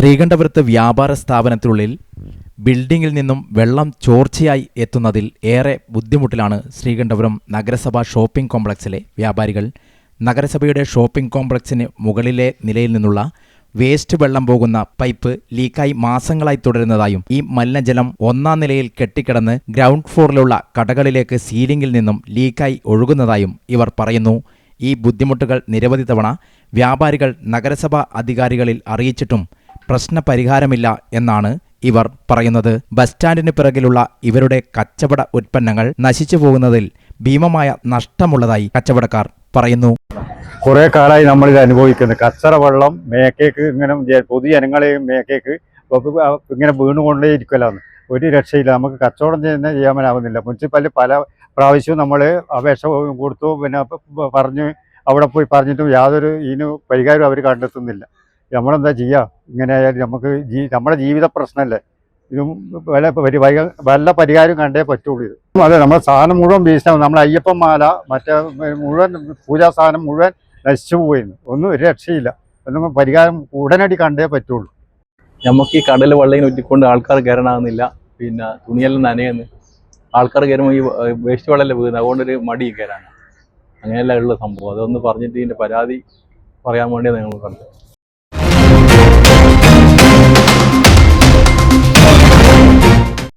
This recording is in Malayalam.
ശ്രീകണ്ഠപുരത്ത് വ്യാപാര സ്ഥാപനത്തിനുള്ളിൽ ബിൽഡിംഗിൽ നിന്നും വെള്ളം ചോർച്ചയായി എത്തുന്നതിൽ ഏറെ ബുദ്ധിമുട്ടിലാണ് ശ്രീകണ്ഠപുരം നഗരസഭ ഷോപ്പിംഗ് കോംപ്ലക്സിലെ വ്യാപാരികൾ. നഗരസഭയുടെ ഷോപ്പിംഗ് കോംപ്ലക്സിന് മുകളിലെ നിലയിൽ നിന്നുള്ള വേസ്റ്റ് വെള്ളം പോകുന്ന പൈപ്പ് ലീക്കായി മാസങ്ങളായി തുടരുന്നതായും ഈ മലിനജലം ഒന്നാം നിലയിൽ കെട്ടിക്കിടന്ന് ഗ്രൗണ്ട് ഫ്ലോറിലുള്ള കടകളിലേക്ക് സീലിംഗിൽ നിന്നും ലീക്കായി ഒഴുകുന്നതായും ഇവർ പറയുന്നു. ഈ ബുദ്ധിമുട്ടുകൾ നിരവധി തവണ വ്യാപാരികൾ നഗരസഭാ അധികാരികളിൽ അറിയിച്ചിട്ടും പ്രശ്നപരിഹാരമില്ല എന്നാണ് ഇവർ പറയുന്നത്. ബസ് സ്റ്റാൻഡിന് പിറകിലുള്ള ഇവരുടെ കച്ചവട ഉൽപ്പന്നങ്ങൾ നശിച്ചു പോകുന്നതിൽ ഭീമമായ നഷ്ടമുള്ളതായി കച്ചവടക്കാർ പറയുന്നു. കുറെ കാലമായി നമ്മൾ ഇത് അനുഭവിക്കുന്നത് കച്ചറ വെള്ളം മേക്കേക്ക് ഇങ്ങനെ പൊതുജനങ്ങളെയും മേക്കേക്ക് ഇങ്ങനെ വീണുകൊണ്ടേ ഇരിക്കലാന്ന് ഒരു രക്ഷയില്ല. നമുക്ക് കച്ചവടം ചെയ്യുന്ന ചെയ്യാനാവുന്നില്ല മുനിസിപ്പാലിറ്റി പല പ്രാവശ്യവും നമ്മൾ അപേക്ഷ കൊടുത്തു. പിന്നെ പറഞ്ഞു അവിടെ പോയി പറഞ്ഞിട്ടും യാതൊരു ഇതിന് പരിഹാരം അവർ കണ്ടെത്തുന്നില്ല. നമ്മളെന്താ ചെയ്യുക ഇങ്ങനെ ആയാലും നമുക്ക് ജീ നമ്മുടെ ജീവിത പ്രശ്നമല്ലേ ഇതും വല്ല പരിപാടി വല്ല പരിഹാരം കണ്ടേ പറ്റുള്ളൂ ഇത്. അതെ നമ്മുടെ സാധനം മുഴുവൻ വേസ്റ്റാവും നമ്മുടെ അയ്യപ്പൻ മാല മറ്റേ മുഴുവൻ പൂജാ സാധനം മുഴുവൻ നശിച്ചു പോയിരുന്നു ഒന്നും ഒരു രക്ഷയില്ല. ഒന്നും പരിഹാരം ഉടനടി കണ്ടേ പറ്റുള്ളൂ. നമുക്ക് ഈ കടൽ വെള്ളം ഉറ്റിക്കൊണ്ട് ആൾക്കാർ കയറണമെന്നില്ല പിന്നെ തുണിയെല്ലാം നനയെന്ന്. ആൾക്കാർ കയറുമ്പോൾ ഈ വേസ്റ്റ് വെള്ളമല്ലേ വീഴുന്നത്. അതുകൊണ്ടൊരു മടി കയറാണ് അങ്ങനെയല്ല ഉള്ള സംഭവം. അതൊന്ന് പറഞ്ഞിട്ട് ഇതിന്റെ പരാതി പറയാൻ വേണ്ടിയാണ് ഞങ്ങൾ കണ്ടത്